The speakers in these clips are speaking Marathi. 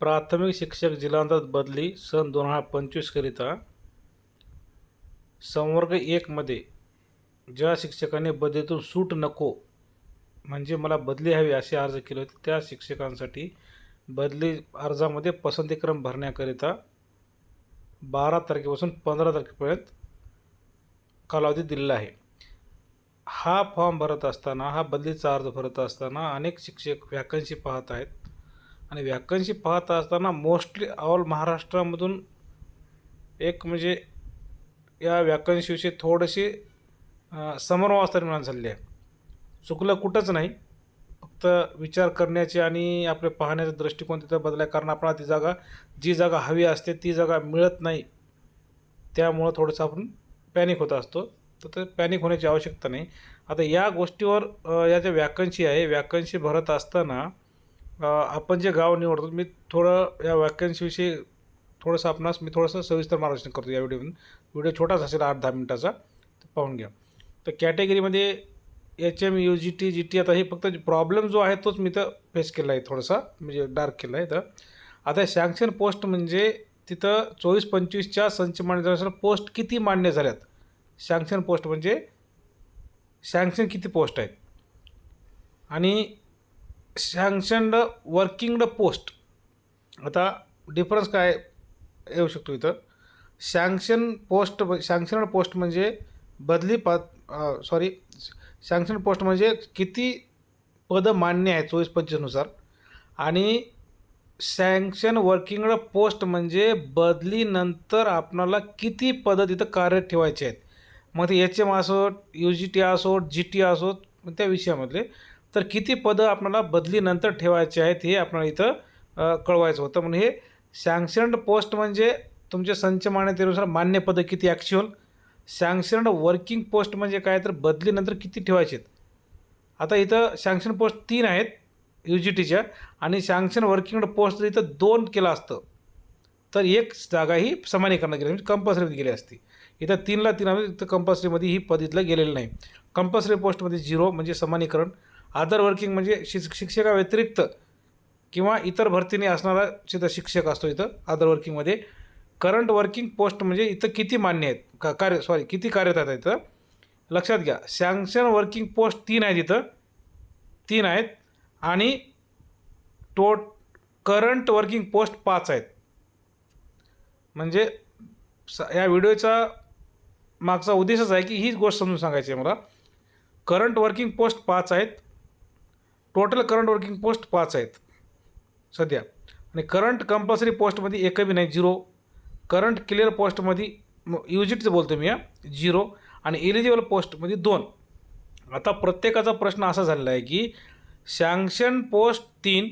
प्राथमिक शिक्षक जिल्हांतर्गत बदली सन दोन हजार पंचवीसकरिता संवर्ग एकमध्ये ज्या शिक्षकांनी बदलीतून सूट नको म्हणजे मला बदली हवी असे अर्ज केले होते त्या शिक्षकांसाठी बदली अर्जामध्ये पसंतीक्रम भरण्याकरिता बारा तारखेपासून पंधरा तारखेपर्यंत कालावधी दिलेला आहे. हा फॉर्म भरत असताना हा बदलीचा अर्ज भरत असताना अनेक शिक्षक वॅकन्सी पाहत आहेत. आणि वॅकन्सी पाहत असताना मोस्टली ऑल महाराष्ट्रामधून एक म्हणजे या वॅकन्सीविषयी थोडेसे अ, समरवास्ता निर्माण झालेली आहे. चुकलं कुठंच नाही. फक्त विचार करण्याची आणि आपले पाहण्याचा दृष्टिकोन तिथं बदलाय. कारण आपल्याला ती जागा जी जागा हवी असते ती जागा मिळत नाही. त्यामुळं थोडंसं आपण पॅनिक होत असतो. तर ते पॅनिक होण्याची आवश्यकता नाही. आता या गोष्टीवर या ज्या व्याकन्सी आहे वॅकन्सी भरत असताना आपण जे गाव निवडतो मी थोडं या वॅकन्सीविषयी थोडंसं आपणास मी थोडंसं सविस्तर मार्गदर्शन करतो या व्हिडिओमधून व्हिडिओ छोटाच असेल आठ दहा मिनटाचा तर पाहून घ्या. तर कॅटेगरीमध्ये H M U G T G T आता हे फक्त प्रॉब्लेम जो आहे तोच मी तर फेस केला आहे थोडासा म्हणजे डार्क केला आहे तर आता सँक्शन पोस्ट म्हणजे तिथं चोवीस पंचवीसच्या संच मान्यतेनुसार पोस्ट किती मान्य झाल्यात? सँक्शन पोस्ट म्हणजे सँक्शन किती पोस्ट आहेत? आणि सँक्शनड वर्किंगड पोस्ट. आता डिफरन्स काय येऊ शकतो इथं? सँक्शन पोस्ट सँक्शनड पोस्ट म्हणजे बदली पा सॉरी सँक्शन पोस्ट म्हणजे किती पदं मान्य आहेत चोवीस पंचवीसनुसार? आणि सँक्शन वर्किंग पोस्ट म्हणजे बदलीनंतर आपणाला किती पदं तिथं कार्यरत ठेवायचे आहेत? मग ते एच एम असोत यू जी टी असोत जी टी असोत त्या विषयामधले. तर किती पदं आपल्याला बदलीनंतर ठेवायचे आहेत हे आपल्याला इथं कळवायचं होतं. म्हणून हे सँक्शनड पोस्ट म्हणजे तुमच्या संच मान्यतेनुसार मान्य पदं किती ॲक्च्युअल सँक्शनड वर्किंग पोस्ट म्हणजे काय? तर बदलीनंतर किती ठेवायचे आहेत? आता इथं सँक्शन पोस्ट तीन आहेत यू जी टीच्या आणि सँक्शन वर्किंग पोस्ट जर इथं दोन केलं असतं. तर एक जागा ही समानीकरणात गेली म्हणजे कंपल्सरीमध्ये गेली असती. इथं तीनला तीन आम्ही इथं कंपल्सरीमध्ये ही पद इथलं गेलेलं नाही. कंपल्सरी पोस्टमध्ये झिरो म्हणजे समानीकरण. अदर वर्किंग म्हणजे शिक शिक्षकाव्यतिरिक्त किंवा इतर भरतीने असणारा तिथं शिक्षक असतो इथं अदर वर्किंगमध्ये करंट वर्किंग पोस्ट म्हणजे इथं किती मान्य आहेत? का कार्य सॉरी किती कार्यरत आहेत इथं? लक्षात घ्या सँक्शन वर्किंग पोस्ट तीन आहेत इथं. तीन आहेत आणि टोट करंट वर्किंग पोस्ट पाच आहेत. म्हणजे स या व्हिडिओचा मागचा उद्देशच आहे की हीच गोष्ट समजून सांगायची आहे मला. करंट वर्किंग पोस्ट पाच आहेत टोटल करंट वर्किंग पोस्ट पाच आहेत. सध्या. आणि करंट कंपल्सरी पोस्टमध्ये एकही नाही झिरो करंट क्लिअर पोस्टमध्ये यू बोलतो मी झिरो आणि एलिजिबल पोस्टमध्ये दोन. आता प्रत्येकाचा प्रश्न असा झालेला आहे की सँक्शन पोस्ट तीन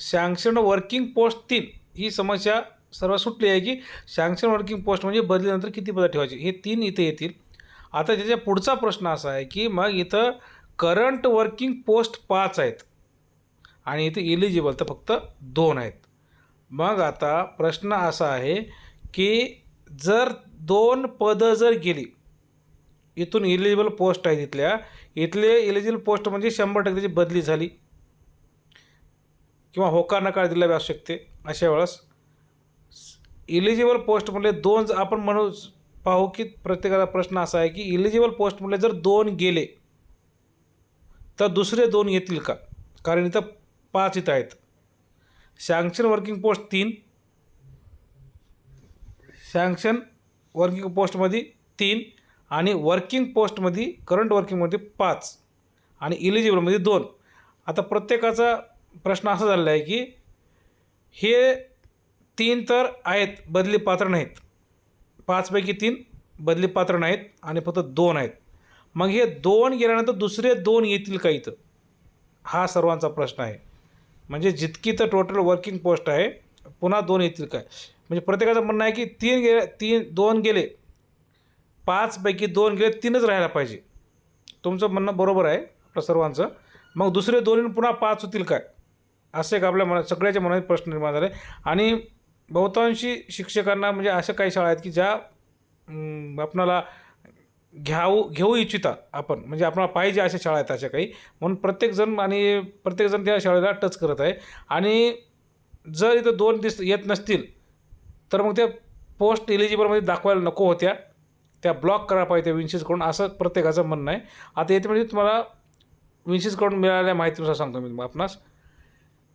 सँक्शन वर्किंग पोस्ट तीन ही समस्या सर्व सुटली आहे की सँक्शन वर्किंग पोस्ट म्हणजे बदलीनंतर किती पदं ठेवायची? हे तीन इथे येतील. आता त्याच्या पुढचा प्रश्न असा आहे की मग इथं करंट वर्किंग पोस्ट पाच आहेत. आणि इथे इलिजिबल तर फक्त दोन आहेत. मग आता प्रश्न असा आहे की जर दोन पदं जर गेली इथून इलिजिबल पोस्ट आहे तिथल्या इथले इलिजिबल पोस्ट म्हणजे शंभर टक्क्याची बदली झाली. किंवा होकार नकार दिला असू शकते अशा वेळेस इलिजिबल पोस्ट म्हणजे दोन आपण म्हणू पाहू की प्रत्येकाचा प्रश्न असा आहे की इलिजिबल पोस्ट म्हणजे जर दोन गेले तर दुसरे दोन येतील का? कारण इथं पाच इथं आहेत. सँक्शन वर्किंग पोस्ट तीन. सँक्शन वर्किंग पोस्टमध्ये तीन आणि वर्किंग पोस्टमध्ये करंट वर्किंगमध्ये पाच आणि इलिजिबलमध्ये दोन. आता प्रत्येकाचा प्रश्न असा झालेला आहे की हे तीन तर आहेत बदली पात्र नाहीत. पाचपैकी तीन बदली पात्र नाहीत आणि फक्त दोन आहेत. मग हे दोन गेल्यानंतर दुसरे दोन येतील का इथं? हा सर्वांचा प्रश्न आहे. म्हणजे जितकी तर टोटल वर्किंग पोस्ट आहे पुन्हा दोन येतील काय? म्हणजे प्रत्येकाचं म्हणणं आहे की तीन गेले तीन दोन गेले पाचपैकी दोन गेले तीनच राहायला पाहिजे. तुमचं म्हणणं बरोबर आहे आपलं सर्वांचं. मग दुसरे दोन पुन्हा पाच होतील काय? असं एक आपल्या मनात सगळ्याच्या मनात प्रश्न निर्माण झाले. आणि बहुतांशी शिक्षकांना म्हणजे अशा काही शाळा आहेत की ज्या आपणाला घ्याऊ घेऊ इच्छिता आपण. म्हणजे आपल्याला पाहिजे अशा शाळा आहेत अशा काही. म्हणून प्रत्येकजण आणि प्रत्येकजण त्या शाळेला टच करत आहे. आणि जर इथं दोन दिस येत नसतील तर मग त्या पोस्ट इलिजिबलमध्ये दाखवायला नको होत्या. त्या ब्लॉक करायला पाहिजे विन्सीसकडून असं प्रत्येकाचं म्हणणं आहे. आता येते म्हणजे तुम्हाला विन्सीसकडून मिळालेल्या माहितीनुसार सांगतो मी आपणास.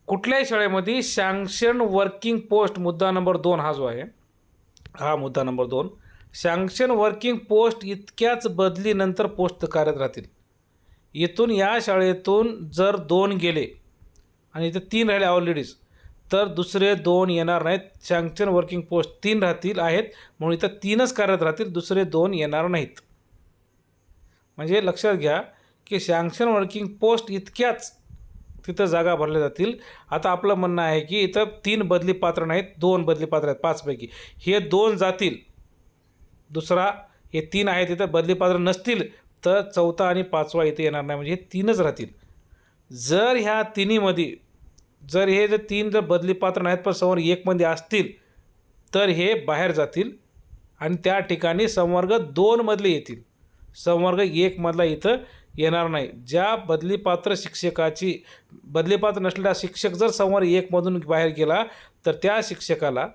कुठल्याही शाळेमध्ये सँक्शन वर्किंग पोस्ट मुद्दा नंबर दोन हा जो आहे हा मुद्दा नंबर दोन. सँक्शन वर्किंग पोस्ट इतक्याच बदलीनंतर पोस्ट कार्यरत राहतील. इथून या शाळेतून जर दोन गेले आणि इथं तीन राहिले ऑलरेडीच तर दुसरे दोन येणार नाहीत. सँक्शन वर्किंग पोस्ट तीन राहतील आहेत. म्हणून इथं तीनच कार्यरत राहतील दुसरे दोन येणार नाहीत. म्हणजे लक्षात घ्या की सँक्शन वर्किंग पोस्ट इतक्याच तिथं जागा भरल्या जातील. आता आपलं म्हणणं आहे की इथं तीन बदली पात्र नाहीत दोन बदली पात्र आहेत पाचपैकी. हे दोन जातील दुसरा हे तीन आहेत इथं बदली पात्र नसतील तर चौथा आणि पाचवा इथे येणार नाही. म्हणजे हे तीनच राहतील. जर ह्या तिन्हीमध्ये जर हे जर तीन जर बदली पात्र नाहीत पण समोर एकमध्ये असतील तर हे बाहेर जातील आणि त्या ठिकाणी संवर्ग दोनमधले येतील. संवर्ग एकमधला इथं येणार नाही. ज्या बदलीपात्र शिक्षकाची बदलीपात्र नसलेला शिक्षक जर संवर्ग एकमधून बाहेर गेला तर त्या शिक्षकाला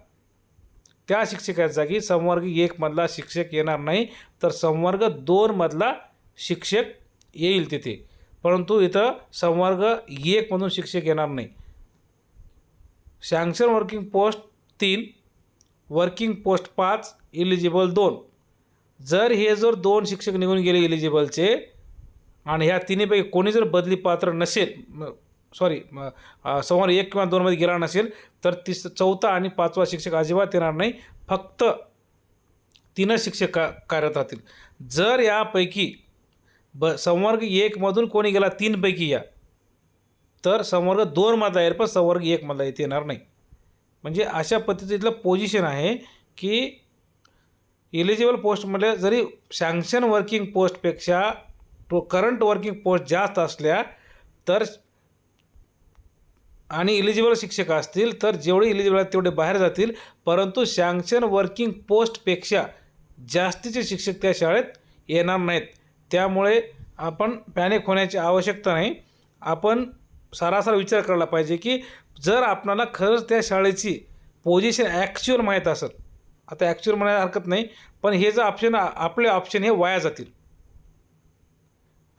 त्या शिक्षकाच्या जागी संवर्ग एकमधला शिक्षक येणार नाही तर संवर्ग दोनमधला शिक्षक येईल तिथे. परंतु इथं संवर्ग एकमधून शिक्षक येणार नाही. सँक्शन वर्किंग पोस्ट तीन वर्किंग पोस्ट पाच इलिजिबल दोन. जर हे जर दोन शिक्षक निघून गेले इलिजिबलचे आणि ह्या तिन्हीपैकी कोणी जर बदली पात्र नसेल सॉरी संवार एक किंवा दोनमध्ये गेला नसेल तर तिस चौथा आणि पाचवा शिक्षक अजिबात येणार नाही. फक्त तीनच शिक्षक का कार्यरत राहतील. जर यापैकी ब संवर्ग एकमधून कोणी गेला तीनपैकी या. तर संवर्ग दोनमधला येईल पण संवर्ग एकमधला इथे येणार नाही. म्हणजे अशा पद्धतीतलं पोझिशन आहे की इलिजिबल पोस्टमध्ये जरी सँक्शन वर्किंग पोस्टपेक्षा तो करंट वर्किंग पोस्ट जास्त असल्या तर आणि इलिजिबल शिक्षक असतील तर जेवढे इलिजिबल आहेत तेवढे बाहेर जातील. परंतु सँक्शन वर्किंग पोस्टपेक्षा जास्तीचे शिक्षक त्या शाळेत येणार नाहीत. त्यामुळे आपण पॅनिक होण्याची आवश्यकता नाही. आपण सारासार विचार करायला पाहिजे की जर आपणाला खरंच त्या शाळेची पोझिशन ॲक्च्युअल माहीत असेल आता ॲक्च्युअल म्हणायला हरकत नाही पण हे जर ऑप्शन आपले ऑप्शन हे वाया जातील.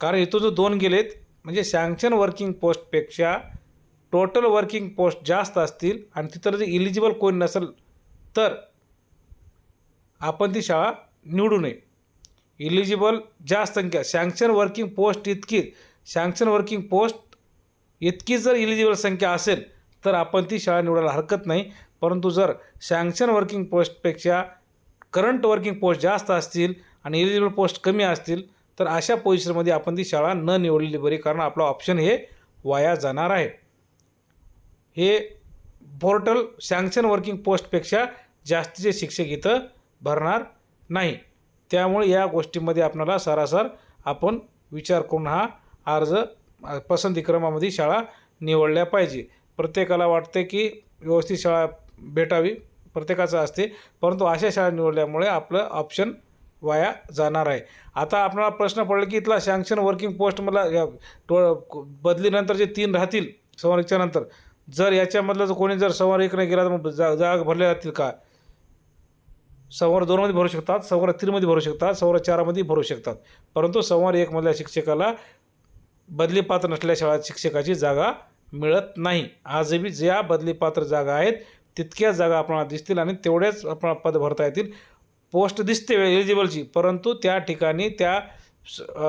कारण इथं जो दोन गेलेत म्हणजे सँक्शन वर्किंग पोस्टपेक्षा टोटल वर्किंग पोस्ट जास्त असतील आणि तिथं जर इलिजिबल कोण नसेल तर आपण ती शाळा निवडू नये. इलिजिबल जास्त संख्या सँक्शन वर्किंग पोस्ट इतकी सँक्शन वर्किंग पोस्ट इतकी जर इलिजिबल संख्या असेल तर आपण ती शाळा निवडायला हरकत नाही. परंतु जर सँक्शन वर्किंग पोस्टपेक्षा करंट वर्किंग पोस्ट जास्त असतील आणि इलिजिबल पोस्ट कमी असतील तर अशा पोझिशनमध्ये आपण ती शाळा न निवडलेली बरी कारण आपलं ऑप्शन हे वाया जाणार आहे. हे पोर्टल सँक्शन वर्किंग पोस्टपेक्षा जास्तीचे शिक्षक इथं भरणार नाही. त्यामुळे या गोष्टीमध्ये आपणाला सरासर आपण विचार करून हा अर्ज पसंतीक्रमामध्ये पसंती क्रमामध्ये शाळा निवडल्या पाहिजे. प्रत्येकाला वाटते की व्यवस्थित शाळा भेटावी प्रत्येकाचं असते परंतु अशा शाळा निवडल्यामुळे आपलं ऑप्शन वाया जाणार आहे. आता आपणाला प्रश्न पडला की इथला सँक्शन वर्किंग पोस्ट मला या टो बदलीनंतर जे तीन राहतील संरक्षणानंतर. जर याच्यामधलं जर कोणी जर सव्वार एक नाही गेला तर मग जा जागा भरल्या जातील का? सव्वार दोनमध्ये भरू शकतात सव्वार तीनमध्ये भरू शकतात सव्वार चारमध्ये भरू शकतात. परंतु संवार एकमधल्या शिक्षकाला बदली पात्र नसलेल्या शाळा शिक्षकाची जागा मिळत नाही. आजही ज्या बदली पात्र जागा आहेत तितक्याच जागा आपल्याला दिसतील आणि तेवढ्याच आपण पद भरता येतील. पोस्ट दिसते एलिजिबलची परंतु त्या ठिकाणी त्या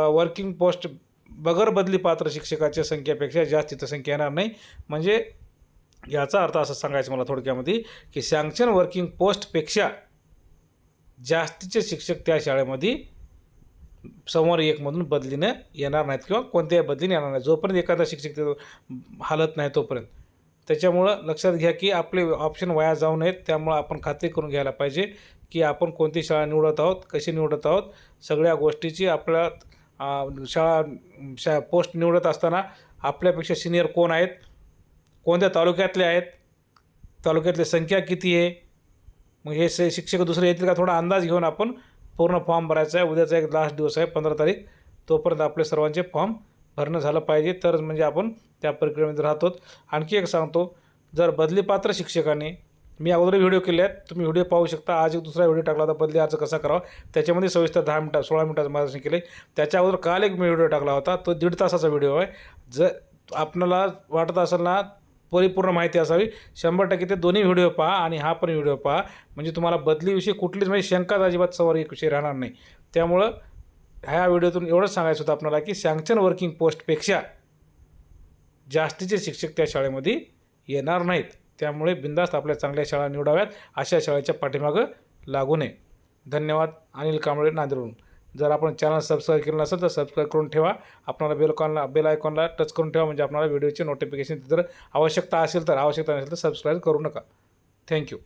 वर्किंग पोस्ट बगर बदली पात्र शिक्षकाच्या संख्येपेक्षा जास्त तिथं संख्या येणार नाही. म्हणजे याचा अर्थ असं सांगायचं मला थोडक्यामध्ये की सँक्शन वर्किंग पोस्टपेक्षा जास्तीचे शिक्षक त्या शाळेमध्ये समोर एकमधून बदलीनं येणार नाहीत किंवा कोणत्याही बदलीने येणार नाही जोपर्यंत एखादा शिक्षक तिथं हालत नाही तोपर्यंत. त्याच्यामुळं लक्षात घ्या की आपले ऑप्शन वाया जाऊ नयेत. त्यामुळं आपण खात्री करून घ्यायला पाहिजे की आपण कोणती शाळा निवडत आहोत कशी निवडत आहोत. सगळ्या गोष्टीची आपल्या शाळा शा पोस्ट निवडत असताना आपल्यापेक्षा सिनियर कोण आहेत? कोणत्या तालुक्यातले आहेत? तालुक्यातली संख्या किती आहे? मग हे से शिक्षक दुसरे येतील का? थोडा अंदाज घेऊन आपण पूर्ण फॉर्म भरायचा आहे. उद्याचा एक लास्ट दिवस आहे पंधरा तारीख. तोपर्यंत आपले सर्वांचे फॉर्म भरणं झालं पाहिजे. तरच म्हणजे आपण त्या प्रक्रियेमध्ये राहतो. आणखी एक सांगतो जर बदलीपात्र शिक्षकाने मी अगोदर व्हिडिओ केले आहेत तुम्ही व्हिडिओ पाहू शकता. आज एक दुसरा व्हिडिओ टाकला होता बदली अर्ज कसा करावा? त्याच्यामध्ये सविस्तर दहा मिनटा सोळा मिनटाचं मार्गदर्शन केले त्याच्या अगोदर काल एक मी व्हिडिओ टाकला होता तो दीड तासाचा व्हिडिओ आहे. जर आपल्याला वाटत असेल ना परिपूर्ण माहिती असावी. शंभर टक्के ते दोन्ही व्हिडिओ पहा आणि हा पण व्हिडिओ पहा. म्हणजे तुम्हाला बदलीविषयी कुठलीच म्हणजे शंकाच अजिबात सवार एक विषय राहणार नाही. त्यामुळं ह्या व्हिडिओतून एवढंच सांगायचं होतं आपल्याला की सँक्शन वर्किंग पोस्टपेक्षा जास्तीचे शिक्षक त्या शाळेमध्ये येणार नाहीत. त्यामुळे बिंदास्त आपल्या चांगल्या शाळा निवडाव्यात. अशा शाळेच्या पाठीमागं लागू नये. धन्यवाद. अनिल कांबळे नांदेडहून. जर आपण चॅनल सबस्क्राईब केलं नसेल तर सबस्क्राईब करून ठेवा. आपणाला बेलकॉनला बेल आयकॉनला टच करून ठेवा म्हणजे आपल्याला व्हिडिओचे नोटिफिकेशन जर आवश्यकता असेल तर आवश्यकता नसेल तर सबस्क्राईब करू नका. थँक्यू